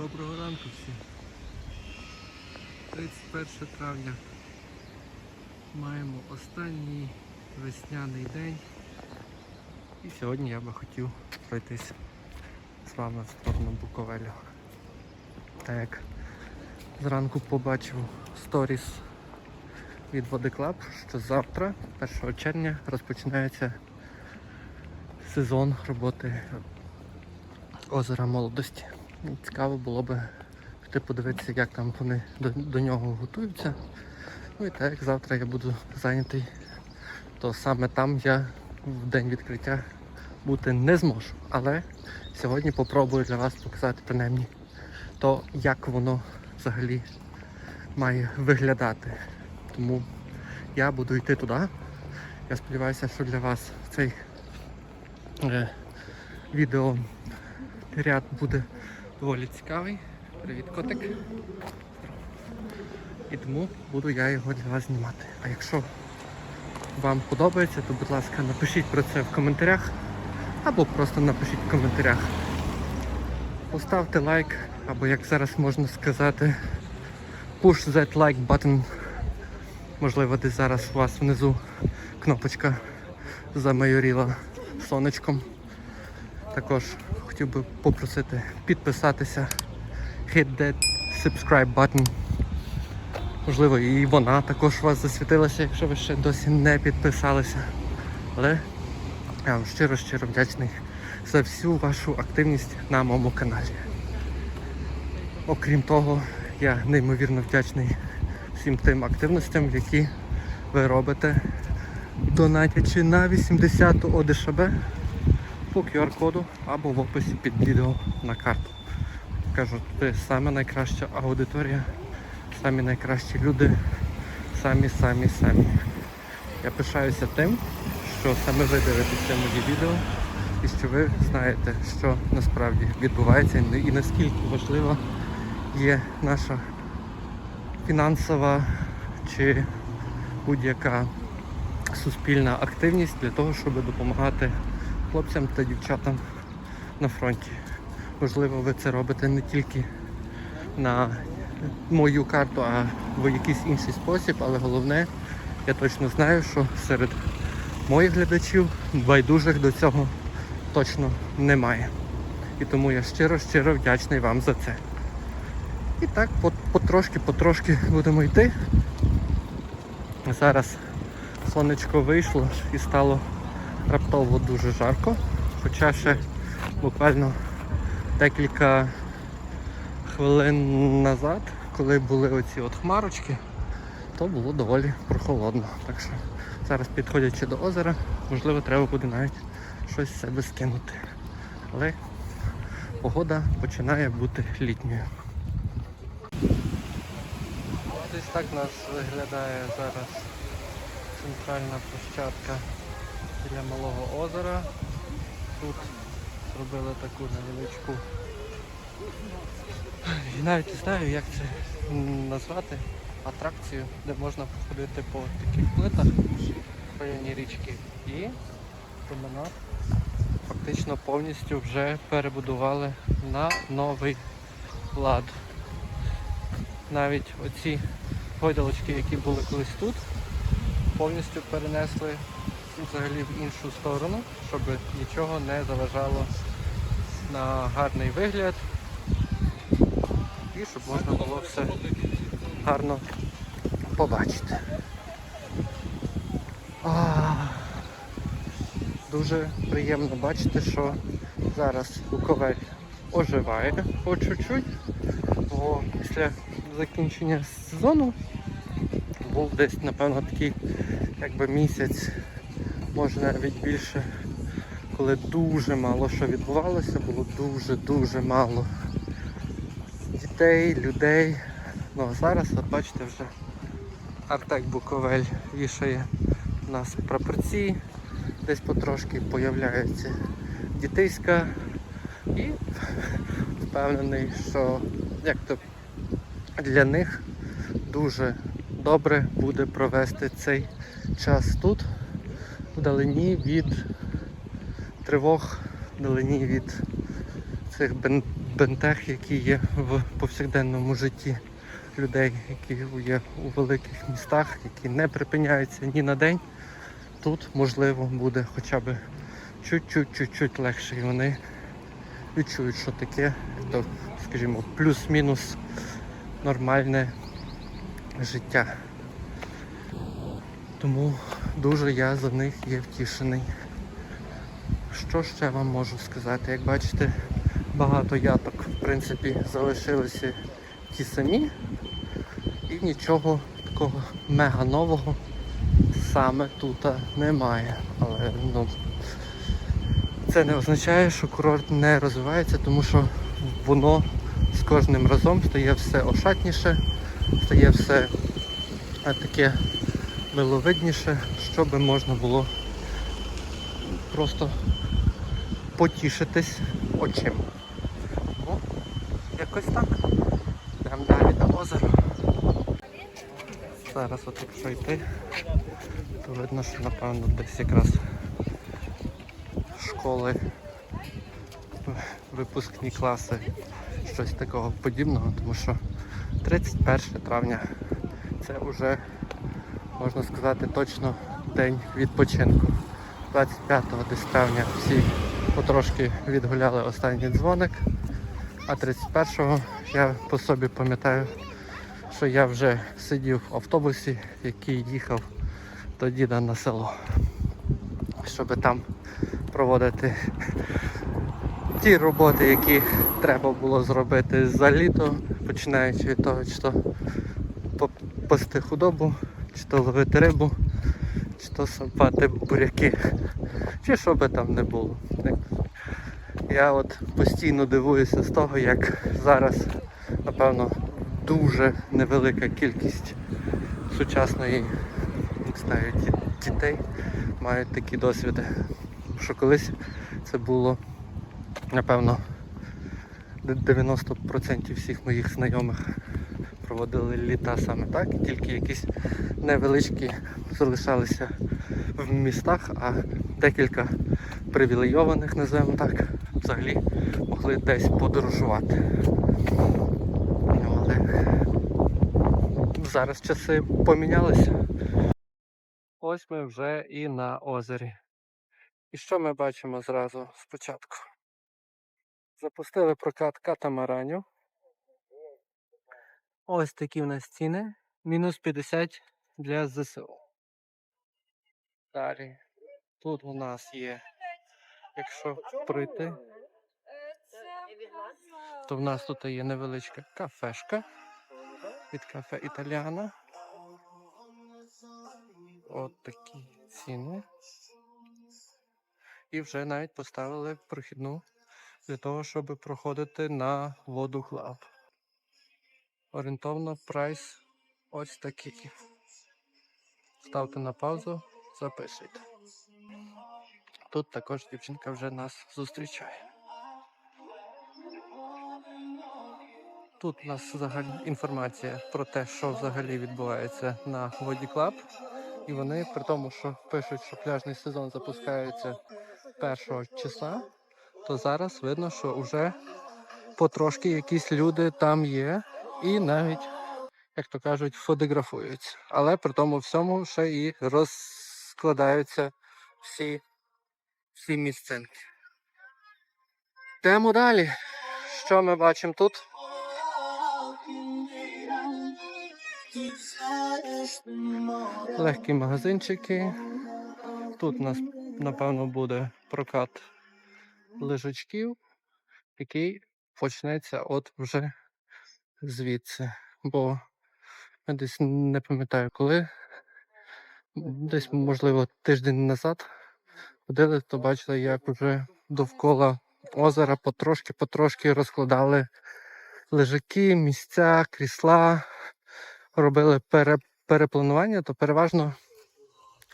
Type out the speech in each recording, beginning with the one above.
Доброго ранку всім. 31 травня. Маємо останній весняний день. І сьогодні я би хотів пройтись з вами в сторону Буковелю. Так як зранку побачив сторіс від Водиклаб, що завтра, 1 червня, розпочинається сезон роботи озера молодості. І Цікаво було би піти подивитися, як там вони до, до нього готуються. Ну і так як завтра я буду зайнятий, то саме там я в день відкриття бути не зможу. Але сьогодні попробую для вас показати принаймні то, як воно взагалі має виглядати. Тому я буду йти туди. Я сподіваюся, що для вас цей е, відео ряд буде доволі цікавий. Привіт, котик. І тому буду я його для вас знімати. А якщо вам подобається, то будь ласка напишіть про це в коментарях. Або просто напишіть в коментарях. Поставте лайк, або як зараз можна сказати, push that like button. Можливо, десь зараз у вас внизу кнопочка замайоріла сонечком. Також хотів би попросити підписатися, hit that subscribe button. Можливо, і вона також у вас засвітилася, якщо ви ще досі не підписалися. Але я вам щиро-щиро вдячний за всю вашу активність на моєму каналі. Окрім того, я неймовірно вдячний всім тим активностям, які ви робите, донатячи на 80-ту ОДШБ по QR-коду або в описі під відео на карту. Кажу, це саме найкраща аудиторія, самі найкращі люди, самі, самі, самі. Я пишаюся тим, що саме ви дивитеся мої відео і що ви знаєте, що насправді відбувається і наскільки важлива є наша фінансова чи будь-яка суспільна активність для того, щоб допомагати хлопцям та дівчатам на фронті. Можливо, ви це робите не тільки на мою карту, а в якийсь інший спосіб, але головне, я точно знаю, що серед моїх глядачів байдужих до цього точно немає. І тому я щиро-щиро вдячний вам за це. І так, потрошки-потрошки будемо йти. Зараз сонечко вийшло і стало раптово дуже жарко. Хоча ще буквально декілька хвилин назад, коли були оці от хмарочки, то було доволі прохолодно. Так що зараз підходячи до озера, можливо треба буде навіть щось з себе скинути. Але погода починає бути літньою. Ось так нас виглядає зараз центральна площадка біля малого озера. Тут зробили таку невеличку. Я навіть не знаю, як це назвати атракцію, де можна походити по таких плитах в районі річки. І променад фактично повністю вже перебудували на новий лад. Навіть оці гойдалочки, які були колись тут, повністю перенесли взагалі в іншу сторону, щоб нічого не заважало на гарний вигляд і щоб можна було все гарно побачити. А, Дуже приємно бачити, що зараз Буковель оживає по чуть-чуть, бо після закінчення сезону був десь, напевно, такий якби місяць, може навіть більше, коли дуже мало що відбувалося, було дуже-дуже мало дітей, людей. Ну а зараз, от бачите, вже Артек Буковель вішає у нас прапорці, десь потрошки появляється дітейська і впевнений, що як то для них дуже добре буде провести цей час тут, вдалині від тривог, вдалині від цих бен- бентег, які є в повсякденному житті людей, які є у великих містах, які не припиняються ні на день. Тут можливо буде хоча б чуть-чуть-чуть легше і вони відчують, що таке, то, скажімо, плюс-мінус нормальне життя. Тому дуже я за них є втішений. Що ще вам можу сказати? Як бачите, багато яток в принципі залишилися ті самі і нічого такого мега нового саме тут немає. Але ну, це не означає, що курорт не розвивається, тому що воно з кожним разом стає все ошатніше, стає все е, таке миловидніше, щоб можна було просто потішитись очима. Ну, якось так. Йдемо далі до озера. Зараз от якщо йти, то видно, що напевно десь якраз школи, випускні класи, щось такого подібного, тому що 31 травня це вже, можна сказати, точно день відпочинку. 25 десь травня всі потрошки відгуляли останній дзвоник, а 31-го я по собі пам'ятаю, що я вже сидів в автобусі, який їхав до діда на село, щоб там проводити ті роботи, які треба було зробити за літо, починаючи від того, чи то по- пасти худобу, чи то ловити рибу, то сапати буряки, чи що би там не було. Я от постійно дивуюся з того, як зараз, напевно, дуже невелика кількість сучасної не знаю, дітей мають такі досвіди. Що колись це було, напевно, 90% всіх моїх знайомих проводили літа саме так, тільки якісь невеличкі залишалися в містах, а декілька привілейованих, називаємо так, взагалі могли десь подорожувати. Але зараз часи помінялися. Ось ми вже і на озері. І що ми бачимо зразу спочатку? Запустили прокат катамаранів. Ось такі в нас ціни. Мінус 50 для ЗСУ. Далі. Тут у нас є, якщо пройти, то в нас тут є невеличка кафешка від кафе Італіана. От такі ціни. І вже навіть поставили прохідну для того, щоб проходити на воду Club. Орієнтовно прайс ось такий. Ставте на паузу, записуйте. Тут також дівчинка вже нас зустрічає. Тут у нас взагалі інформація про те, що взагалі відбувається на Воді Клаб. І вони, при тому, що пишуть, що пляжний сезон запускається 1 числа, то зараз видно, що вже потрошки якісь люди там є і навіть, як то кажуть, фотографуються. Але при тому всьому ще і розкладаються всі, всі місцинки. Йдемо далі. Що ми бачимо тут? Легкі магазинчики. Тут у нас, напевно, буде прокат лежачків, який почнеться от вже звідси. Бо я десь не пам'ятаю коли. Десь, можливо, тиждень назад ходили, то бачили, як вже довкола озера потрошки-потрошки розкладали лежаки, місця, крісла, робили пере, перепланування, то переважно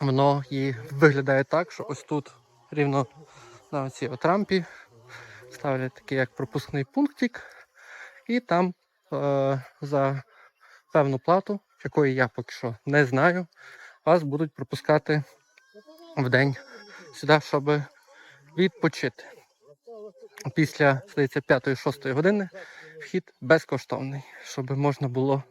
воно і виглядає так, що ось тут рівно на цій отрампі ставлять такий як пропускний пунктик, і там за певну плату, якої я поки що не знаю, вас будуть пропускати в день сюди, щоб відпочити. після здається, 5-6 години вхід безкоштовний, щоб можна було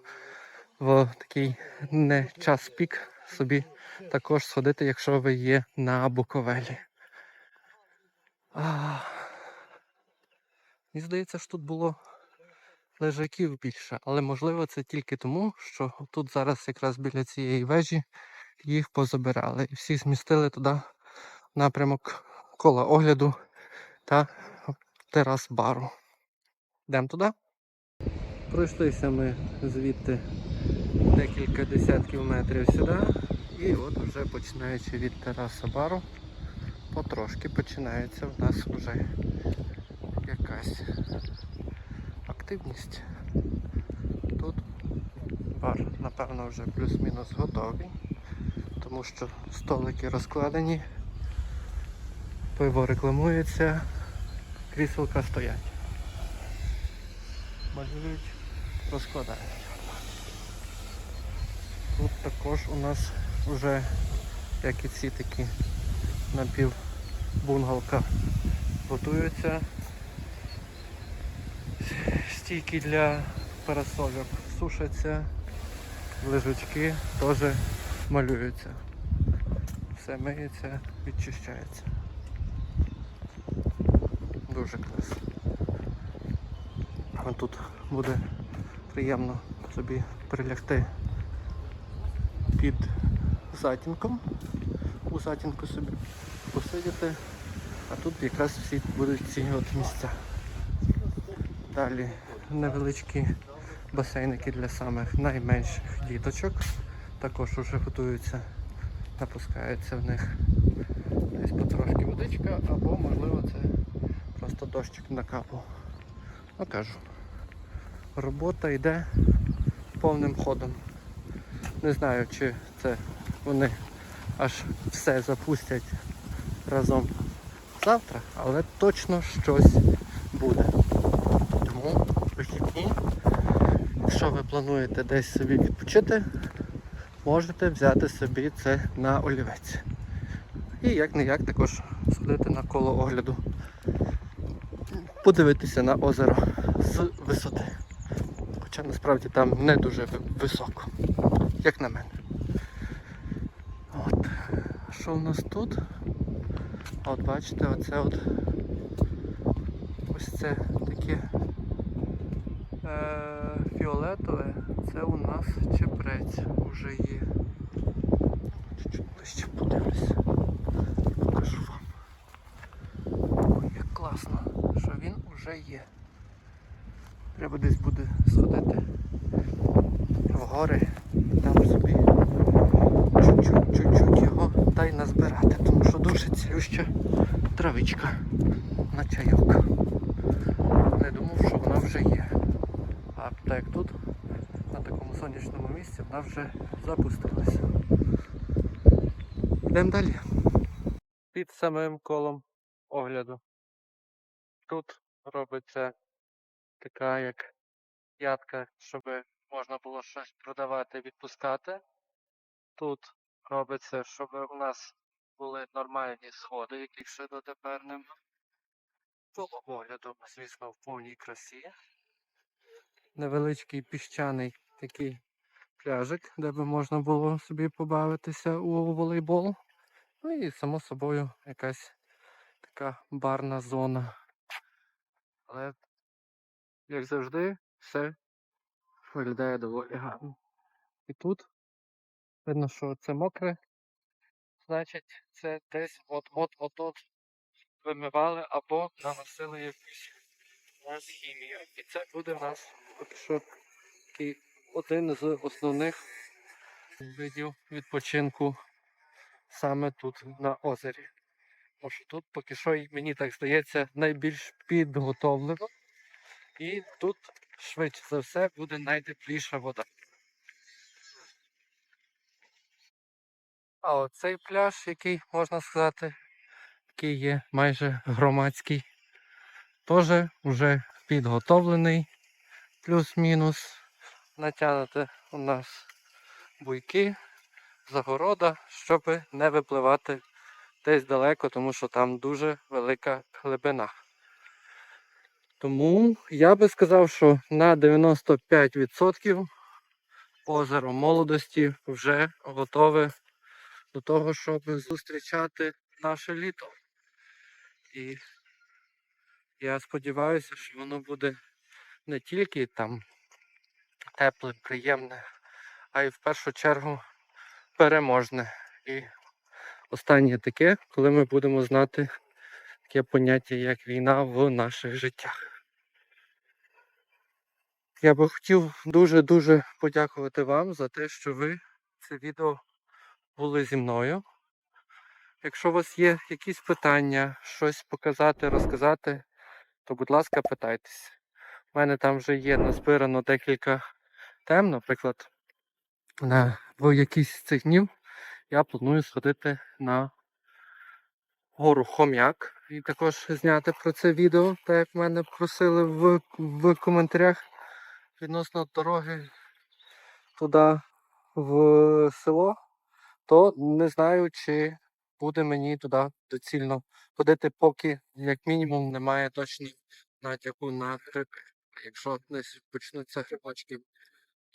в такий не час пік собі також сходити, якщо ви є на Буковелі. А, Мені здається, що тут було лежаків більше, але можливо це тільки тому, що тут зараз якраз біля цієї вежі їх позабирали і всі змістили туди напрямок кола огляду та терас бару. Йдемо туди. Пройшлися ми звідти декілька десятків метрів сюди. І от вже починаючи від тераса бару, потрошки починається в нас вже якась активність. Тут бар, напевно, вже плюс-мінус готовий, тому що столики розкладені, пиво рекламується, кріселка стоять. Малюють, розкладають. Тут також у нас вже, як і ці такі напівбунгалка, готуються стійки для парасольок сушаться, лежачки теж малюються. Все миється, відчищається. Дуже клас. А тут буде приємно собі прилягти під затінком. У затінку собі посидіти, а тут якраз всі будуть ці от місця. Далі невеличкі басейники для самих найменших діточок. Також вже готуються, напускається в них десь потрошки водичка, або можливо це просто дощик накапав. Ну кажу, робота йде повним ходом. Не знаю, чи це вони аж все запустять разом завтра, але точно щось буде. Тому вихідні, якщо ви плануєте десь собі відпочити, можете взяти собі це на олівець. І як не як також сходити на коло огляду, подивитися на озеро з висоти. Хоча насправді там не дуже високо, як на мене. От. Що у нас тут? От бачите, оце от ось це таке фіолетове, це у нас чепрець уже є. Чуть-чуть ближче подивлюся. Покажу вам. Ой, як класно, що він уже є. Треба десь буде сходити в гори, там собі чуть-чуть, чуть-чуть його та й назбирати, тому що дуже цілюща травичка на чайок. Не думав, що вона вже є. А так як тут, на такому сонячному місці, вона вже запустилася. Йдемо далі. Під самим колом огляду. Тут робиться така як ядка, щоб можна було щось продавати, відпускати. Тут робиться, щоб у нас були нормальні сходи, яких ще дотепер нема. Коло огляду, звісно, в повній красі. Невеличкий піщаний такий пляжик, де би можна було собі побавитися у волейбол. Ну і само собою якась така барна зона. Але, як завжди, все виглядає доволі гарно. І тут видно, що це мокре, значить це десь от-от-от-от вимивали або наносили якусь у хімію. І це буде в нас поки що такий один з основних видів відпочинку саме тут на озері. Тому що тут поки що, мені так здається, найбільш підготовлено. І тут швидше за все буде найтепліша вода. А оцей пляж, який можна сказати, який є майже громадський, теж вже підготовлений, плюс-мінус. Натягнути у нас буйки, загорода, щоб не випливати десь далеко, тому що там дуже велика глибина. Тому я би сказав, що на 95% озеро молодості вже готове до того, щоб зустрічати наше літо. І я сподіваюся, що воно буде не тільки там тепле, приємне, а й в першу чергу переможне. І останнє таке, коли ми будемо знати таке поняття, як війна в наших життях. Я би хотів дуже-дуже подякувати вам за те, що ви це відео були зі мною. Якщо у вас є якісь питання, щось показати, розказати, то будь ласка, питайтесь. У мене там вже є назбирано декілька тем, наприклад, на, в якийсь з цих днів я планую сходити на гору Хом'як і також зняти про це відео, так як мене просили в, в коментарях відносно дороги туди в село, то не знаю, чи буде мені туди доцільно ходити, поки як мінімум немає точно натяку на гриби. Якщо десь почнуться грибочки,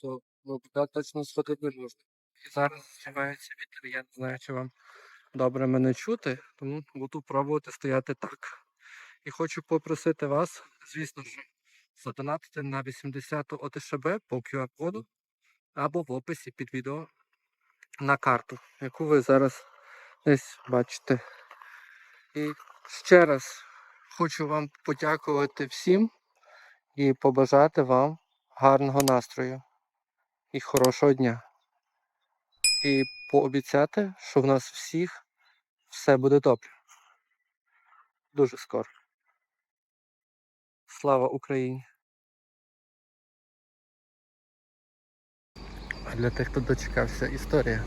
то ну, туди точно сходити не можна. І зараз з'являється вітер, я не знаю, чи вам добре мене чути, тому буду пробувати стояти так. І хочу попросити вас, звісно ж, задонатити на 80 ОТШБ по QR-коду або в описі під відео на карту, яку ви зараз десь бачите. І ще раз хочу вам подякувати всім і побажати вам гарного настрою і хорошого дня. І пообіцяти, що в нас всіх все буде добре. Дуже скоро. Слава Україні! А для тих, хто дочекався, історія.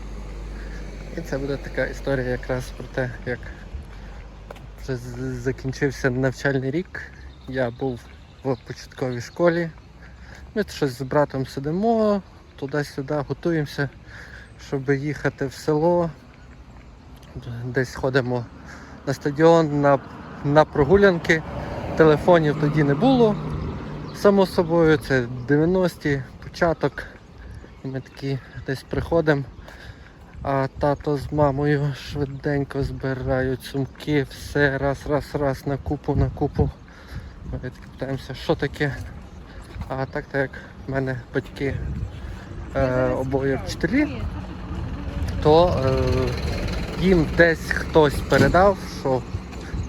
І це буде така історія якраз про те, як вже закінчився навчальний рік. Я був в початковій школі. Ми щось з братом сидимо, туди-сюди готуємося, щоб їхати в село. Десь ходимо на стадіон, на, на прогулянки. Телефонів тоді не було. Само собою, це 90-ті, початок. І ми такі десь приходимо. А тато з мамою швиденько збирають сумки, все раз, раз, раз, на купу, на купу. Ми питаємося, що таке. А так, так як в мене батьки обоє вчителі, то е, їм десь хтось передав, що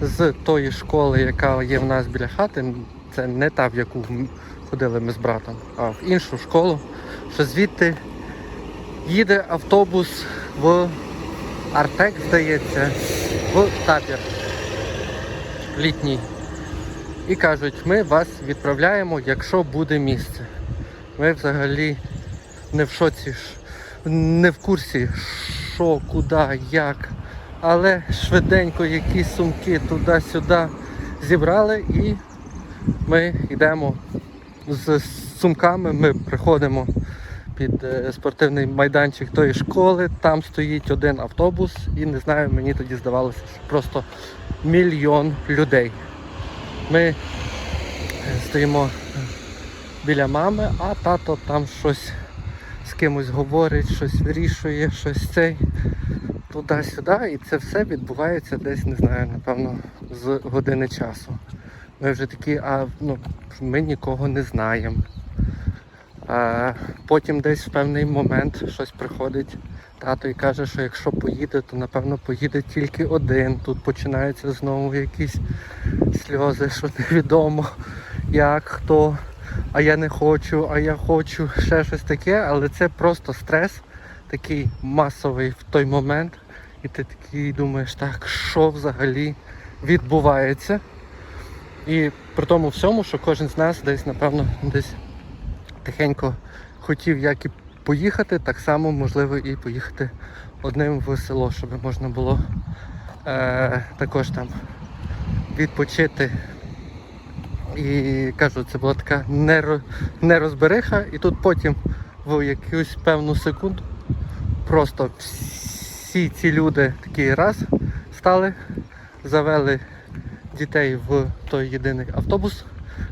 з тої школи, яка є в нас біля хати, це не та, в яку ходили ми з братом, а в іншу школу, що звідти їде автобус в Артек, здається, в табір літній. І кажуть, ми вас відправляємо, якщо буде місце. Ми взагалі не в шоці, не в курсі, що, куди, як. Але швиденько якісь сумки туди-сюди зібрали і ми йдемо з сумками, ми приходимо під е, спортивний майданчик тої школи. Там стоїть один автобус, і не знаю, мені тоді здавалося, що просто мільйон людей. Ми стоїмо біля мами, а тато там щось з кимось говорить, щось вирішує, щось цей. Туди-сюди, і це все відбувається десь, не знаю, напевно, з години часу. Ми вже такі, а ну, ми нікого не знаємо. А потім десь в певний момент щось приходить тато і каже, що якщо поїде, то напевно поїде тільки один. Тут починаються знову якісь сльози, що невідомо, як, хто, а я не хочу, а я хочу, ще щось таке, але це просто стрес такий масовий в той момент. І ти такий думаєш, так, що взагалі відбувається? І при тому всьому, що кожен з нас десь, напевно, десь тихенько хотів як і поїхати, так само можливо і поїхати одним в село, щоб можна було е, також там відпочити. І кажу, це була така неро- нерозбериха, і тут потім в якусь певну секунду просто всі ці люди такий раз стали, завели дітей в той єдиний автобус,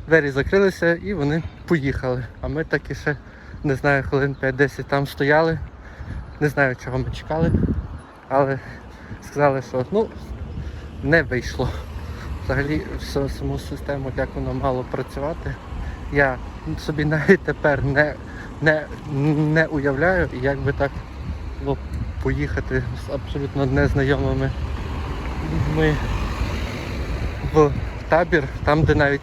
двері закрилися і вони поїхали. А ми так і ще не знаю, хвилин 5-10 там стояли. Не знаю, чого ми чекали, але сказали, що ну не вийшло. Взагалі саму систему, як воно мало працювати, я собі навіть тепер не, не, не уявляю, як би так було поїхати з абсолютно незнайомими людьми в табір, там, де навіть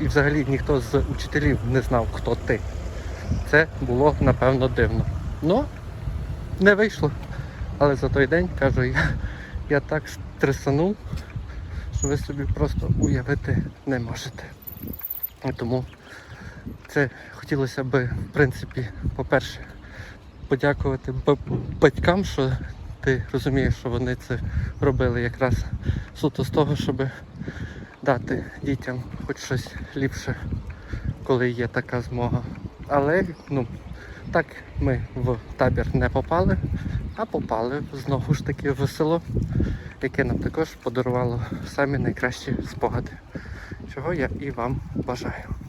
і взагалі ніхто з учителів не знав, хто ти. Це було напевно дивно. Ну, не вийшло. Але за той день, кажу, я, я так стресанув, що ви собі просто уявити не можете. І тому це хотілося б, в принципі, по-перше, подякувати батькам, що ти розумієш, що вони це робили якраз суто з того, щоб дати дітям хоч щось ліпше, коли є така змога. Але ну, так ми в табір не попали, а попали знову ж таки в село, яке нам також подарувало самі найкращі спогади, чого я і вам бажаю.